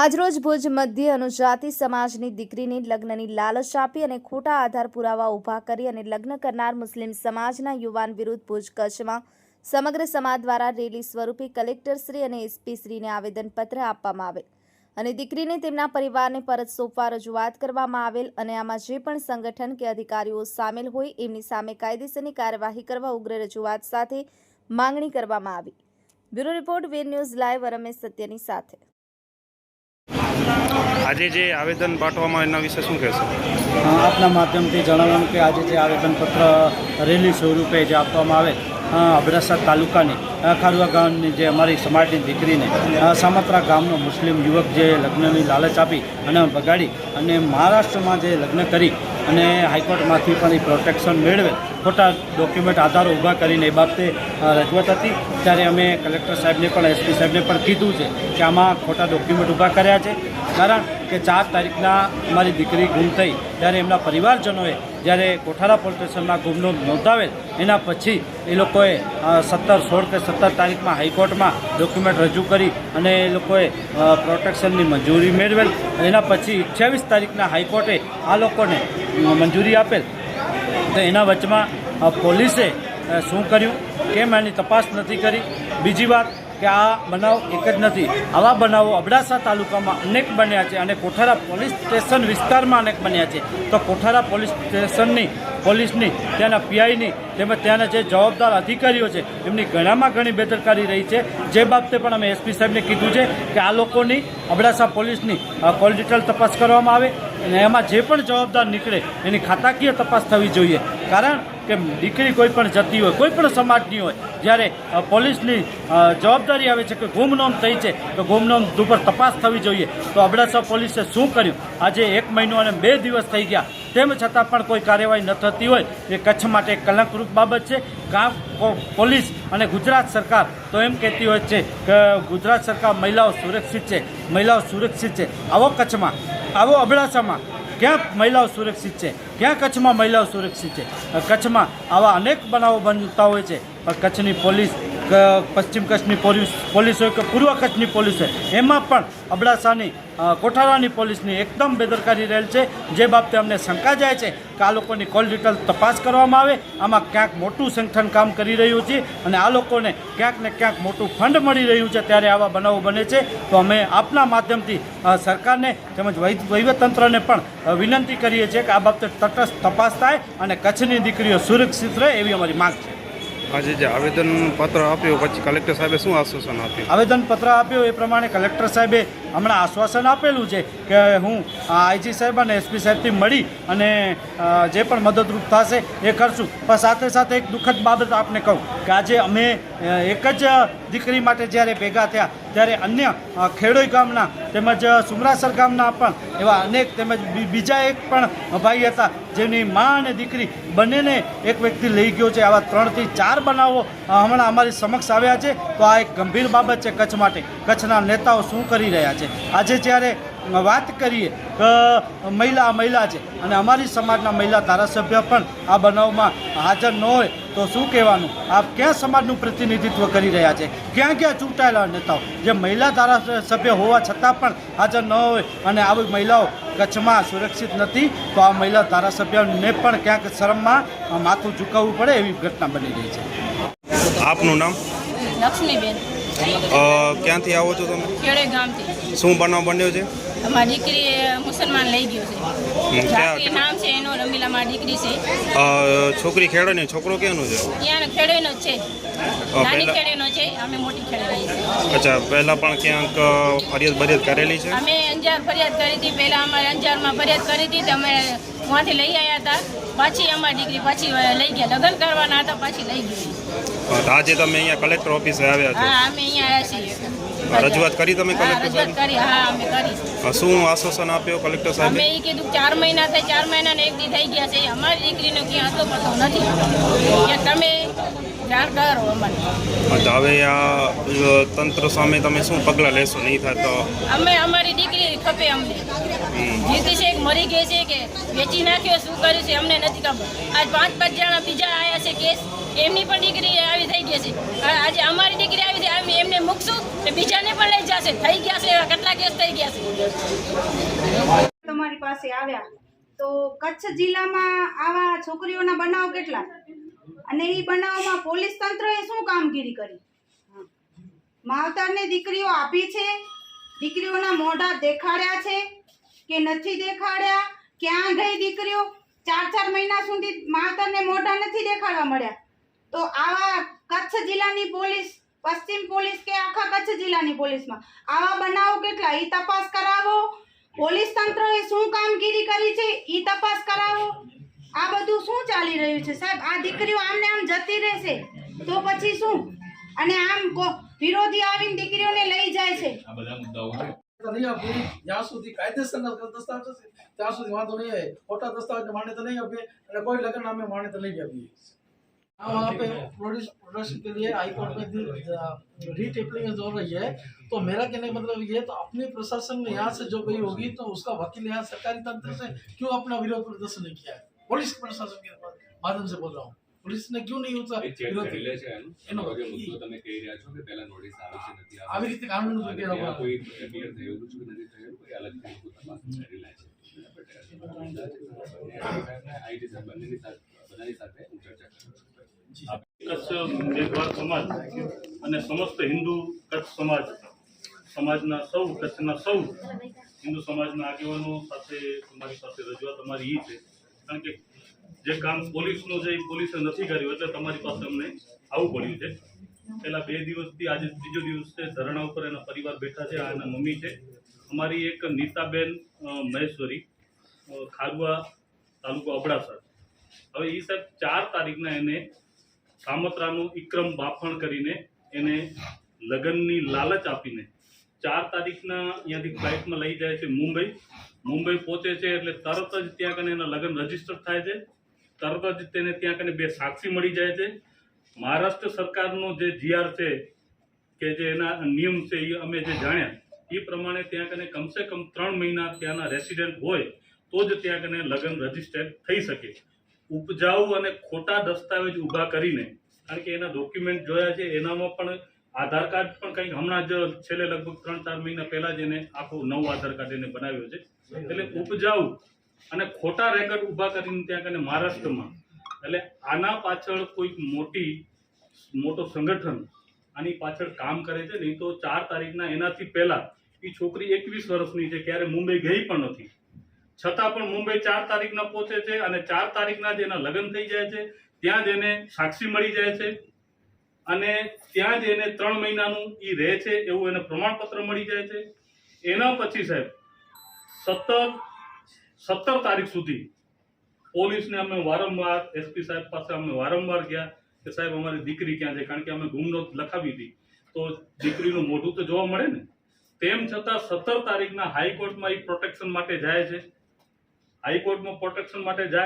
આજરોજ ભુજ મધ્ય અનુજાતિ સમાજની દીકરીની લગ્નની લાલચ આપી અને ખોટા આધાર પુરાવા ઊભા કરી અને લગ્ન કરનાર મુસ્લિમ સમાજના યુવાન વિરુદ્ધ ભુજ કચ્છમાં સમગ્ર સમાજ દ્વારા રેલી સ્વરૂપે કલેક્ટરશ્રી અને એસપીશ્રીને આવેદનપત્ર આપવામાં આવેલ અને દીકરીને તેમના પરિવારને પરત સોંપવા રજૂઆત કરવામાં આવેલ અને આમાં જે પણ સંગઠન કે અધિકારીઓ સામેલ હોય એમની સામે કાયદેસરની કાર્યવાહી કરવા ઉગ્ર રજૂઆત સાથે માંગણી કરવામાં આવી. Bureau report Veer news live Ramesh સત્યની સાથે. આજે જે આવેદન પાઠવવામાં એના વિશે શું કહેશો? આપના માધ્યમથી જણાવવાનું કે આજે જે આવેદનપત્ર રેલી સ્વરૂપે જે આપવામાં આવે અ, અબડાસા તાલુકાની ખારુઆ ગામની જે અમારી સમાજની દીકરીને સામત્રા ગામનો મુસ્લિમ યુવક જે લગ્નની લાલચ આપી અને બગાડી અને મહારાષ્ટ્રમાં જે લગ્ન કરી અને હાઈકોર્ટમાંથી પણ એ પ્રોટેક્શન મેળવે ખોટા ડોક્યુમેન્ટ આધારો ઊભા કરીને એ બાબતે રજૂઆત હતી. ત્યારે અમે કલેક્ટર સાહેબને પણ એસપી સાહેબને પણ કીધું છે કે આમાં ખોટા ડોક્યુમેન્ટ ઊભા કર્યા છે. કારણ કે ચાર તારીખના મારી દીકરી ગુમ થઈ. ત્યારે એમના પરિવારજનોએ જ્યારે કોઠારા પોલીસ સ્ટેશનમાં ગુમનો નોંધાવેલ, એના પછી એ લોકોએ સત્તર સોળ કે સત્તર તારીખમાં હાઈકોર્ટમાં ડોક્યુમેન્ટ રજૂ કરી અને એ લોકોએ પ્રોટેક્શનની મંજૂરી મેળવેલ. એના પછી અઠ્યાવીસ તારીખના હાઈકોર્ટે આ લોકોને મંજૂરી આપેલ. તો એના વચમાં પોલીસે શું કર્યું? કેમ એની તપાસ નથી કરી? બીજી વાત કે આ બનાવ એક જ નથી. આવા બનાવો અબડાસા તાલુકામાં અનેક બન્યા છે અને કોઠારા પોલીસ સ્ટેશન વિસ્તારમાં અનેક બન્યા છે. તો કોઠારા પોલીસ સ્ટેશનની, પોલીસની, ત્યાંના પીઆઈની તેમજ ત્યાંના જે જવાબદાર અધિકારીઓ છે, એમની ઘણામાં ઘણી બેદરકારી રહી છે. જે બાબતે પણ અમે એસપી સાહેબને કીધું છે કે આ લોકોની અબડાસા પોલીસની કોલ ડિટેલ તપાસ કરવામાં આવે અને એમાં જે પણ જવાબદાર નીકળે એની ખાતાકીય તપાસ થવી જોઈએ. કારણ કે દીકરી કોઈ પણ જતી હોય, કોઈ પણ સમાજની હોય, જ્યારે પોલીસની જવાબદારી આવે છે કે ગુમનોમ થઈ છે, તો ગુમનોમ ઉપર તપાસ થવી જોઈએ. તો અબડાસા પોલીસે શું કર્યું? આજે એક મહિનો અને બે દિવસ થઈ ગયા. તેમ છતાં પણ કોઈ કાર્યવાહી ન થતી હોય. એ કચ્છ માટે કલંકરૂપ બાબત છે. ગામ કો- પોલીસ અને ગુજરાત સરકાર તો એમ કહેતી હોય છે કે ગુજરાત સરકાર મહિલાઓ સુરક્ષિત છે. મહિલાઓ સુરક્ષિત છે. આવો કચ્છમાં, આવો અબડાસામાં ક્યાં મહિલાઓ સુરક્ષિત છે? ક્યાં કચ્છમાં મહિલાઓ સુરક્ષિત છે? કચ્છમાં આવા અનેક બનાવો બનતા હોય છે. પણ કચ્છની પોલીસ પશ્ચિમ કચ્છની પોલીસ પોલીસ હોય કે પૂર્વ કચ્છની પોલીસ હોય, એમાં પણ અબડાસાની કોઠારાની પોલીસની એકદમ બેદરકારી રહેલ છે. જે બાબતે અમને શંકા જાય છે કે આ લોકોની કોલ ડિટેલ તપાસ કરવામાં આવે. આમાં ક્યાંક મોટું સંગઠન કામ કરી રહ્યું છે અને આ લોકોને ક્યાંક ને ક્યાંક મોટું ફંડ મળી રહ્યું છે ત્યારે આવા બનાવો બને છે. તો અમે આપના માધ્યમથી સરકારને તેમજ વહી- વહીવટતંત્રને પણ વિનંતી કરીએ છીએ કે આ બાબતે તટસ્થ તપાસ થાય અને કચ્છની દીકરીઓ સુરક્ષિત રહે એવી અમારી માંગ છે. આજે જે આવેદન પત્ર આપ્યો, પછી કલેક્ટર સાહેબે શું આશ્વાસન આપ્યું? આવેદનપત્ર આપ્યું, એ પ્રમાણે કલેક્ટર સાહેબે હમણાં આશ્વાસન આપેલું છે કે હું આઈજી સાહેબ અને એસપી સાહેબથી મળી અને જે પણ મદદરૂપ થશે એ કરશું. પણ સાથે સાથે એક દુઃખદ બાબત આપને કહું કે આજે અમે એક જ દીકરી માટે જ્યારે ભેગા થયા, ત્યારે અન્ય ખેડોઈ ગામના તેમજ સુમરાસર ગામના પણ એવા અનેક તેમજ બીજા એક પણ ભાઈ હતા જેની મા અને દીકરી બંનેને એક વ્યક્તિ લઈ ગયો છે. આવા ત્રણથી ચાર બનાવો હમણાં અમારી સમક્ષ આવ્યા છે. તો આ એક ગંભીર બાબત છે કચ્છ માટે. કચ્છના નેતાઓ શું કરી રહ્યા છે? આજે જ્યારે વાત કરીએ કે મહિલા મહિલા છે. અને અમારી સમાજના મહિલા ધારાસભ્ય પણ આ બનાવમાં હાજર ન હોય તો શું કહેવાનું? આપ ક્યાં સમાજનું પ્રતિનિધિત્વ કરી રહ્યા છે? ક્યાં ક્યાં ચૂંટાયેલા નેતાઓ? જે મહિલા ધારાસભ્ય હોવા છતાં પણ હાજર ન હોય અને આવી મહિલાઓ કચ્છમાં સુરક્ષિત નથી તો આ મહિલા ધારાસભ્યને પણ ક્યાંક શરમમાં માથું ઝુકાવવું પડે એવી ઘટના બની રહી છે. આપનું નામ? લક્ષ્મીબેન. ક્યાંથી આવો છો તમે? ખેડે ગામથી. શું બનાવ બન્યો છે? અમારી દીકરી મુસલમાન લઈ ગયો છે. ક્યાં- નામ છે એનો રમીલા મારી દીકરી છે. છોકરી ખેડે ને છોકરો કેનો છે? ત્યાં ખેડેનો છે. નાની ખેડેનો છે અમે મોટી ખેડે રહી છે અચ્છા પહેલાં પણ ક્યાંક ફરિયાદ બરિયાદ કરેલી છે? અમે અંજાર ફરિયાદ કરી હતી. પહેલાં અમારે અંજારમાં ફરિયાદ કરી હતી તો અમે ત્યાંથી લઈ આવ્યા હતા. પાછી અમારી દીકરી પાછી લઈ ગયા. લગ્ન કરવાના હતા પાછી લઈ ગઈ. આજે તમે અહીંયા કલેક્ટર ઓફિસે આવ્યા છો? હા અમે અહીંયા આવ્યા છીએ. રજૂઆત કરી તમે કલેક્ટર સાહેબ કરી હા અમે કરી. શું આશ્વાસન આપ્યો કલેક્ટર અમે એ કીધું ચાર મહિના થાય ચાર મહિના ને એક દી થઈ ગયા છે. અમારી દીકરીનો ક્યાં હતો પતો નથી. કે તમે તો હવે આ તંત્ર સામે તમે શું પગલાં લેશો? નહીં થાય તો? અમે અમારી દીકરી ખપે અમને. જીતી છે મરી ગઈ છે કે વેચી નાખ્યો શું કર્યું છે અમને નથી ખબર. આજ પાંચ પાંચ જણા બીજા આવ્યા છે કેસ એમની પણ દીકરી આવી થઈ ગઈ છે. આજે અમારી દીકરી આવી છે આવી એમને મૂકશું તો બીજાને પણ લઈ જશે. થઈ ગયા છે કેટલા કેસ થઈ ગયા છે? તમારી પાસે આવ્યા. તો કચ્છ જિલ્લામાં આવા છોકરીઓના બનાવ કેટલા? અને એ બનાવમાં પોલીસ તંત્રએ શું કામગીરી કરી? માવતરને દીકરીઓ આપી છે, દીકરીઓના મોઢા દેખાડ્યા છે કે નથી દેખાડ્યા, ક્યાં ગઈ દીકરીઓ? ચાર ચાર મહિના સુધી માવતરને મોઢા નથી દેખાડવા મળ્યા. તો આવા કચ્છ જિલ્લાની પોલીસ, પશ્ચિમ પોલીસ કે આખા કચ્છ જિલ્લાની પોલીસમાં, આવા બનાવો કેટલા? એ તપાસ કરાવો. પોલીસ તંત્રએ શું કામગીરી કરી છે? એ તપાસ કરાવો. આ બધું શું ચાલી રહ્યું છે સાહેબ આ દીકરીઓ આમને આમ જતી રહેશે તો પછી શું અને આમ કો- વિરોધી આવીને દીકરીઓને લઈ જાય છે તો નહીં આપીએ જ્યાં સુધી કાયદેસરના દસ્તાવેજ હશે ત્યાં સુધી વાંધો નહીં આવે ખોટા દસ્તાવેજને માન્યતા નહીં આપીએ અને કોઈ લગ્ન નામે मान्यता नहीं આપીએ हाँ वहाँ पे प्रोड्यूस प्रोडक्शन के लिए हाई कोर्ट में रीट एप्लीकेशन हो रही है तो मेरा कहने का मतलब ये तो अपने प्रशासन में यहाँ से जो गई होगी तो उसका वकील यहाँ सरकारी तंत्र से क्यों अपना विरोध प्रदर्शन नहीं किया है पुलिस प्रशासन के माध्यम से बोल रहा हूँ पुलिस ने क्यों नहीं उसका એ ચેક विरोध કરી લે છે એનું એનો હવે ઈ- મુદ્દો તમે કહી રહ્યા છો કે પહેલા નોટિસ આવે છે નથી આવી રીતે કાનૂન અને પ્રક્રિયા ત્યાં હોય. કોઈ ક્લિયર થયેલું છે કે નથી થયેલું કોઈ અલગ રીતે તપાસ કરી લે છે આઈટી સાહેબ બંનેની સાથે બધાની સાથે હું ચર્ચા કરું છું કચ્છ મેઘવાળ સમાજ અને સમસ્ત હિન્દુ કચ્છ સમાજ સમાજના સૌ કચ્છના સૌ હિન્દુ સમાજના આગેવાનો સાથે તમારી પાસે રજૂઆત અમારી એ છે કારણ કે જે કામ પોલીસનું છે એ પોલીસે નથી કર્યું એટલે તમારી પાસે અમને આવવું પડ્યું છે. પહેલાં બે દિવસથી આજે ત્રીજો દિવસ છે ધરણા ઉપર એના પરિવાર બેઠા છે, આ એના મમ્મી છે. અમારી એક નીતાબેન મહેશ્વરી ખારવા તાલુકો અબડાસા. હવે એ સાહેબ ચાર તારીખના એને સામત્રાનું ઇક્રમ બાફણ કરીને એને લગ્નની લાલચ આપીને ચાર તારીખના અહીંયાથી ફ્લાઇટમાં લઈ જાય છે મુંબઈ. મુંબઈ પહોંચે છે એટલે તરત જ ત્યાં કને એના લગ્ન રજિસ્ટર થાય છે. તરત જ તેને ત્યાં કને બે સાક્ષી મળી જાય છે. મહારાષ્ટ્ર સરકારનો જે જીઆર છે, કે જે એના નિયમ છે એ અમે જે જાણ્યા, એ પ્રમાણે ત્યાં કને કમસે કમ ત્રણ મહિના ત્યાંના રેસિડેન્ટ હોય, તો જ ત્યાં કને લગ્ન રજિસ્ટર થઈ શકે. ઉપજાઉ અને ખોટા દસ્તાવેજ ઊભા કરીને, કારણ કે એના ડોક્યુમેન્ટ જોયા છે, એનામાં પણ આધાર કાર્ડ પણ કંઈક હમણાં જ છેલ્લે લગભગ ત્રણ ચાર મહિના પહેલા જ એને આખું નવું આધાર કાર્ડ એને બનાવ્યો છે. એટલે ઉપજાઉ અને ખોટા રેકર્ડ ઊભા કરીને ત્યાં કને મહારાષ્ટ્રમાં, એટલે આના પાછળ કોઈક મોટી, મોટો સંગઠન આની પાછળ કામ કરે છે, નહીં તો ચાર તારીખના એનાથી પહેલા એ છોકરી એકવીસ વર્ષની છે, ક્યારે મુંબઈ ગઈ પણ નથી. છતાં પણ મુંબઈ ચાર તારીખના પહોંચે છે અને ચાર તારીખના જ એના લગ્ન થઈ જાય છે, ત્યાં જ એને સાક્ષી મળી જાય છે અને ત્યાં જ એને ત્રણ મહિનાનું એ રહે છે, એવું એને પ્રમાણપત્ર મળી જાય છે. એના પછી સાહેબ, સત્તર સત્તર તારીખ સુધી પોલીસને અમે વારંવાર એસપી સાહેબ પાસે અમે વારંવાર ગયા કે સાહેબ, અમારી દીકરી ક્યાં છે? કારણ કે અમે ગુમનોંધ લખાવી હતી. તો દીકરીનું મોઢું તો જોવા મળે ને? તેમ છતાં સત્તર તારીખના હાઈકોર્ટમાં એ પ્રોટેક્શન માટે જાય છે. હાઈકોર્ટમાં પ્રોટેક્શન માટે જાય